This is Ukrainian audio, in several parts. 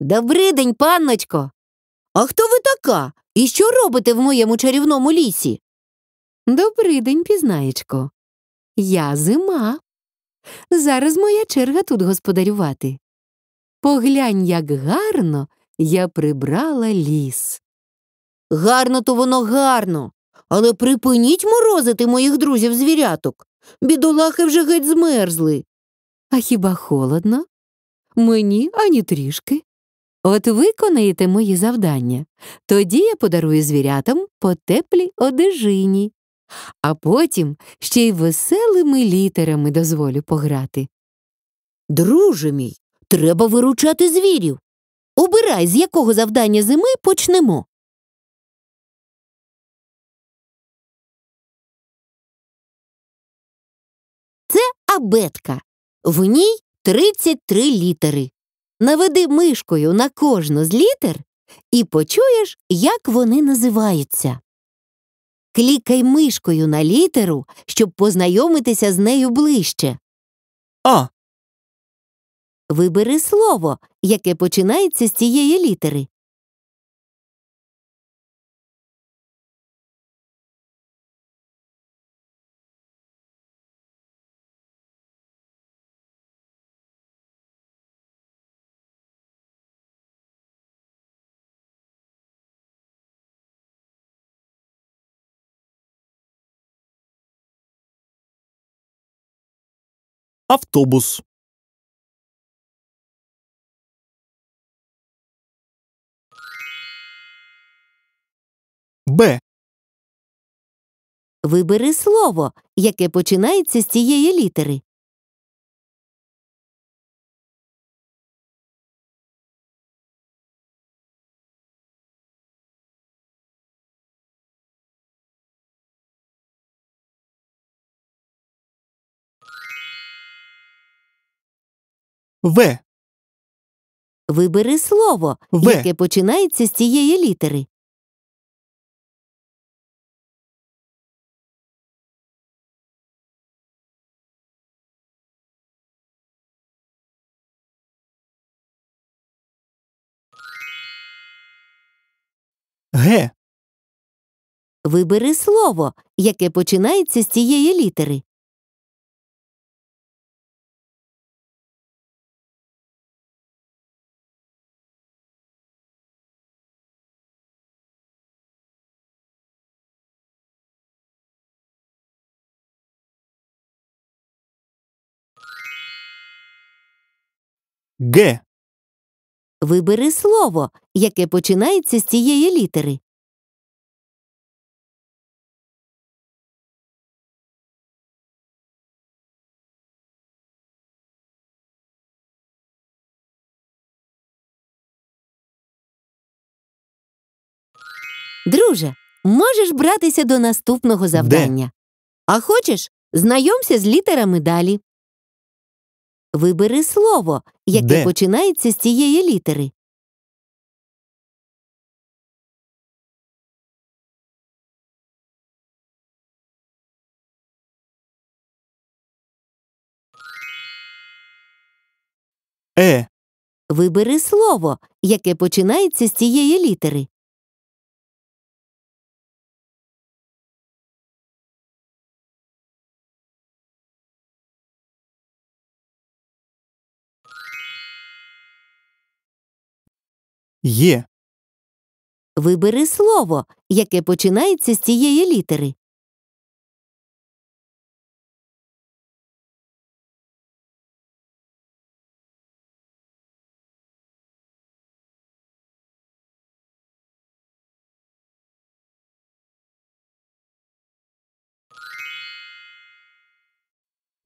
Добрий день, панночко. А хто ви така? І що робите в моєму чарівному лісі? Добрий день, пізнаєчко. Я зима. Зараз моя черга тут господарювати. Поглянь, як гарно я прибрала ліс. Гарно то воно гарно. Але припиніть морозити моїх друзів звіряток. Бідолахи вже геть змерзли. А хіба холодно? Мені ані трішки. От виконаєте мої завдання, тоді я подарую звірятам по теплій одежині, а потім ще й веселими літерами дозволю пограти. Друже мій, треба виручати звірів. Обирай, з якого завдання зими почнемо. Це абетка. В ній 33 літери. Наведи мишкою на кожну з літер і почуєш, як вони називаються. Клікай мишкою на літеру, щоб познайомитися з нею ближче. А. Вибери слово, яке починається з цієї літери. Автобус. Б. Вибери слово, яке починається з цієї літери. В. Вибери слово, В. яке починається з цієї літери. Г. Вибери слово, яке починається з цієї літери. Г. Вибери слово, яке починається з цієї літери. Друже, можеш братися до наступного завдання. А хочеш, знайомся з літерами далі. Вибери слово, яке Де? починається з цієї літери. Е. Вибери слово, яке починається з цієї літери. Є. Вибери слово, яке починається з цієї літери.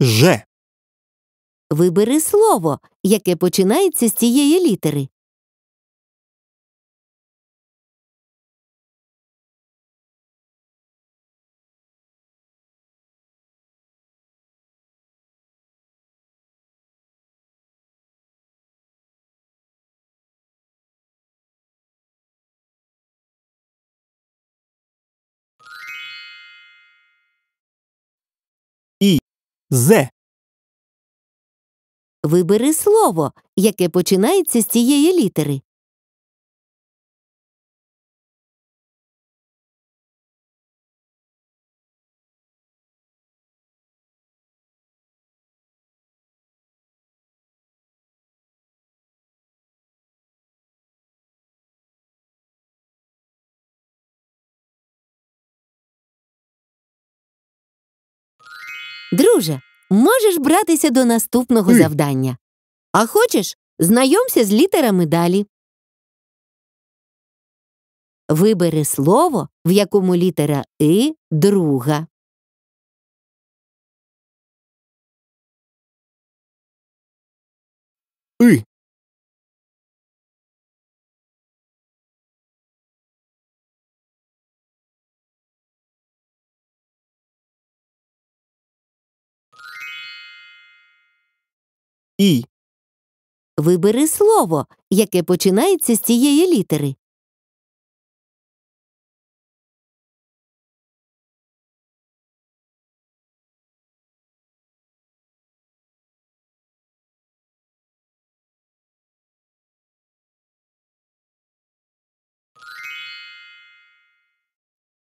Ж. Вибери слово, яке починається з цієї літери. З. Вибери слово, яке починається з цієї літери. Друже, можеш братися до наступного завдання. А хочеш, знайомся з літерами далі. Вибери слово, в якому літера И друга. И. І. Вибери слово, яке починається з цієї літери.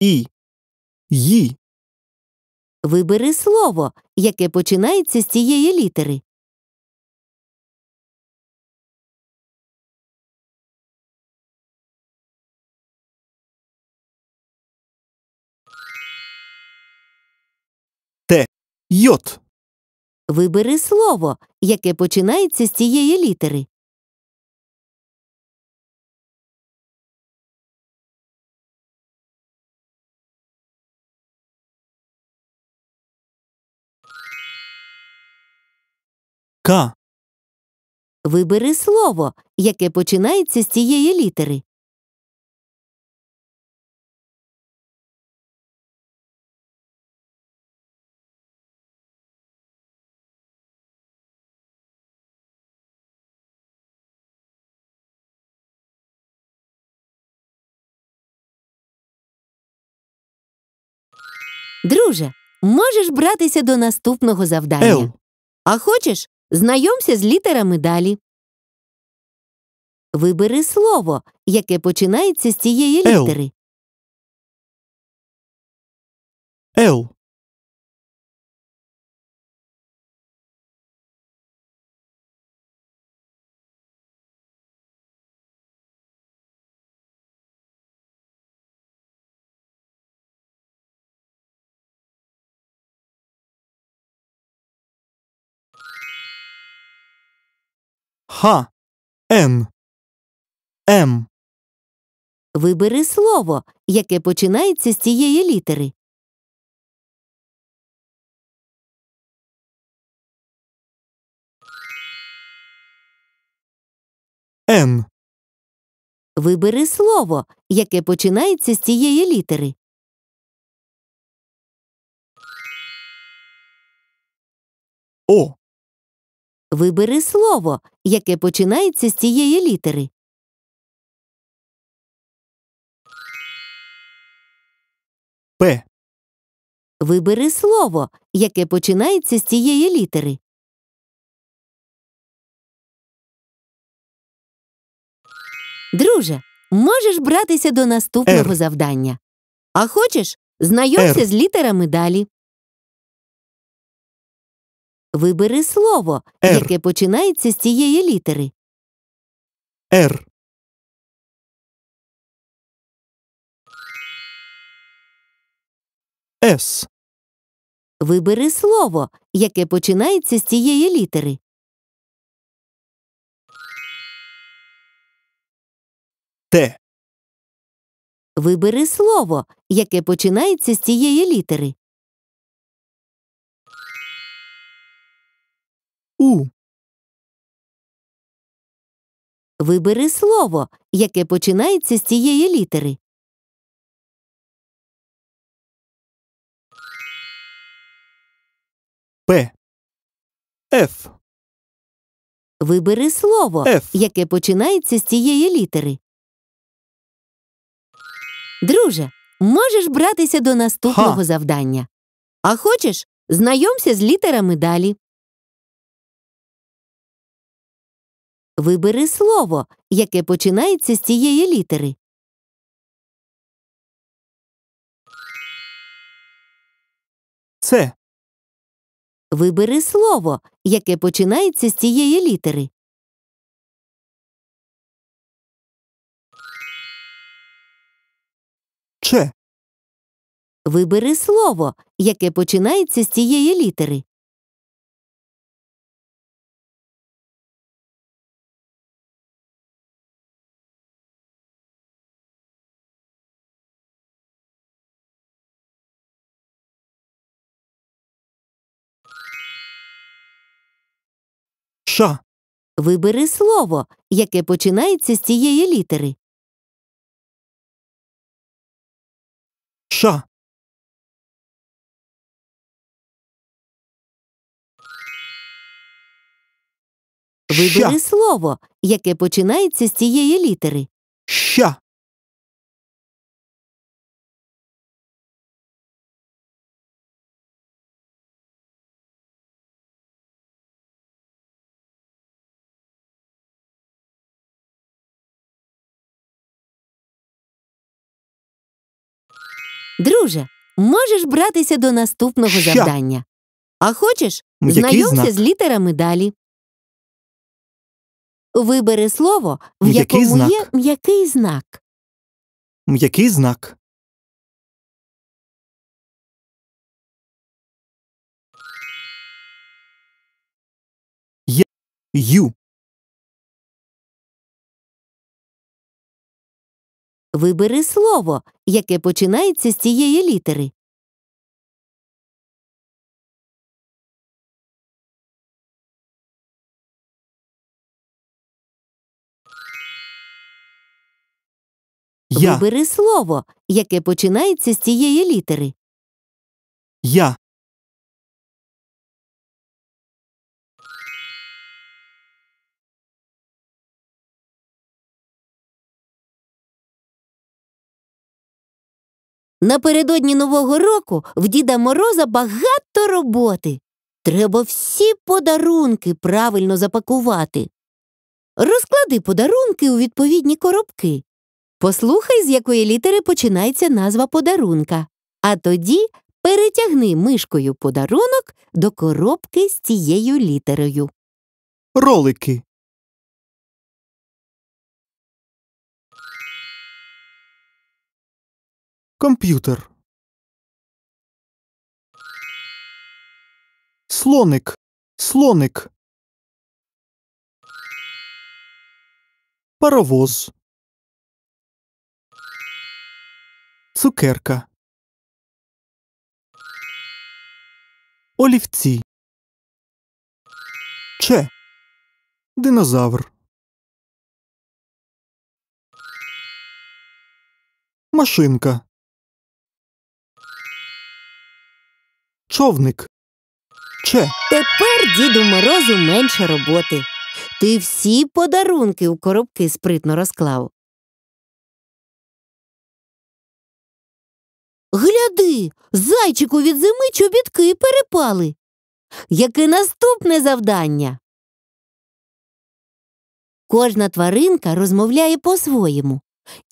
І. Ї. Вибери слово, яке починається з цієї літери. Йот. Вибери слово, яке починається з цієї літери. К. Вибери слово, яке починається з цієї літери. Друже, можеш братися до наступного завдання. Ел. А хочеш, знайомся з літерами далі. Вибери слово, яке починається з цієї Л. літери. Л. Х. Н. М. Вибери слово, яке починається з цієї літери. Н. Вибери слово, яке починається з цієї літери. О. Вибери слово, яке починається з цієї літери. П. Вибери слово, яке починається з цієї літери. Друже, можеш братися до наступного Р. завдання. А хочеш, знайомся Р. з літерами далі. Вибери слово, Р. яке починається з цієї літери. Р. С. Вибери слово, яке починається з цієї літери. Т. Вибери слово, яке починається з цієї літери. У. Вибери слово, яке починається з цієї літери. П. Ф. Вибери слово, Ф. яке починається з цієї літери. Друже, можеш братися до наступного завдання. А хочеш, знайомся з літерами далі. Вибери слово, яке починається з цієї літери. Це. Вибери слово, яке починається з цієї літери. Че. Вибери слово, яке починається з цієї літери. Вибери слово, яке починається з цієї літери. Ша. Вибери Ща. слово, яке починається з цієї літери. Ща. Друже, можеш братися до наступного Ща. завдання. А хочеш, М'який знайомся знак. з літерами далі. Вибери слово, в М'який якому знак. є м'який знак. М'який знак. Ю. Вибери слово, яке починається з цієї літери. Я. Вибери слово, яке починається з цієї літери. Я. Напередодні Нового року в Діда Мороза багато роботи. Треба всі подарунки правильно запакувати. Розклади подарунки у відповідні коробки. Послухай, з якої літери починається назва подарунка. А тоді перетягни мишкою подарунок до коробки з цією літерою. Ролики. Комп'ютер. Слоник. Слоник. Паровоз. Цукерка. Олівці. Че. Динозавр. Машинка. Човник. Че. Тепер Діду Морозу менше роботи. Ти всі подарунки у коробки спритно розклав. Гляди, зайчику від зими чобітки перепали. Яке наступне завдання? Кожна тваринка розмовляє по-своєму,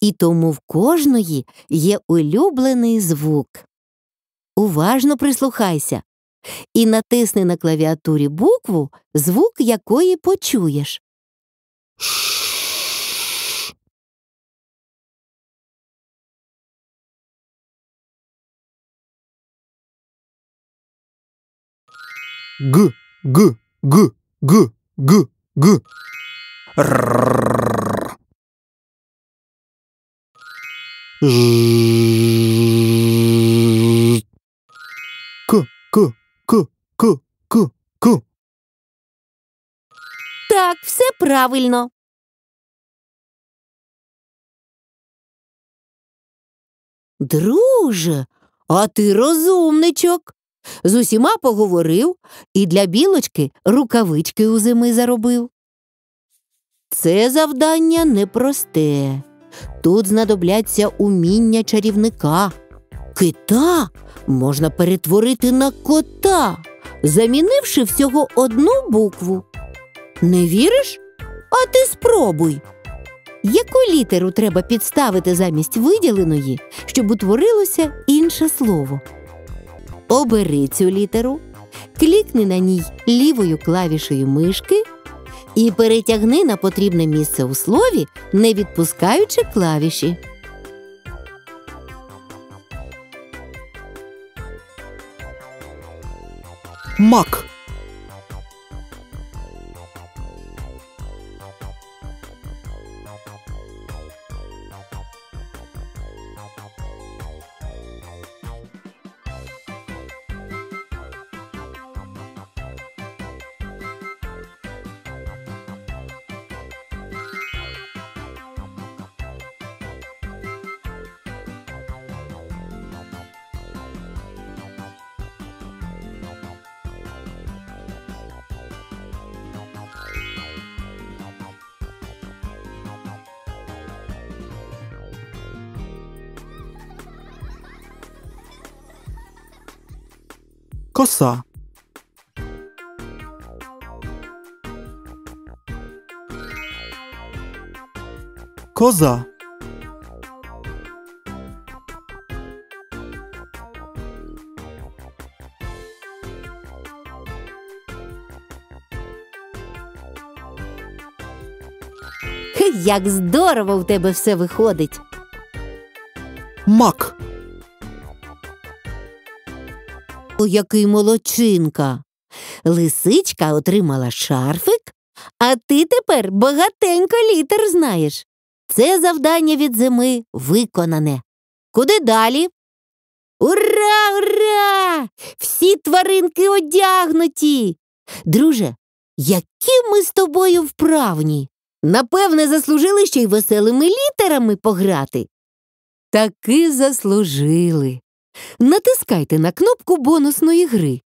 і тому в кожної є улюблений звук. Уважно прислухайся і натисни на клавіатурі букву, звук якої почуєш. Г, г, г, г, г, г. Ж. К, к, к, к, к, к. Так, все правильно. Друже, а ти розумничок. З усіма поговорив і для білочки рукавички у зими заробив. Це завдання непросте. Тут знадобляться уміння чарівника. Кита можна перетворити на кота, замінивши всього одну букву. Не віриш? А ти спробуй. Яку літеру треба підставити замість виділеної, щоб утворилося інше слово? Обери цю літеру, клікни на ній лівою клавішею мишки і перетягни на потрібне місце у слові, не відпускаючи клавіші. Мак. Коса. Коза. Як здорово в тебе все виходить! Мак. О, який молодчинка! Лисичка отримала шарфик, а ти тепер багатенько літер знаєш. Це завдання від зими виконане. Куди далі? Ура, ура! Всі тваринки одягнуті. Друже, які ми з тобою вправні. Напевне, заслужили ще й веселими літерами пограти. Таки заслужили. Натискайте на кнопку бонусної гри.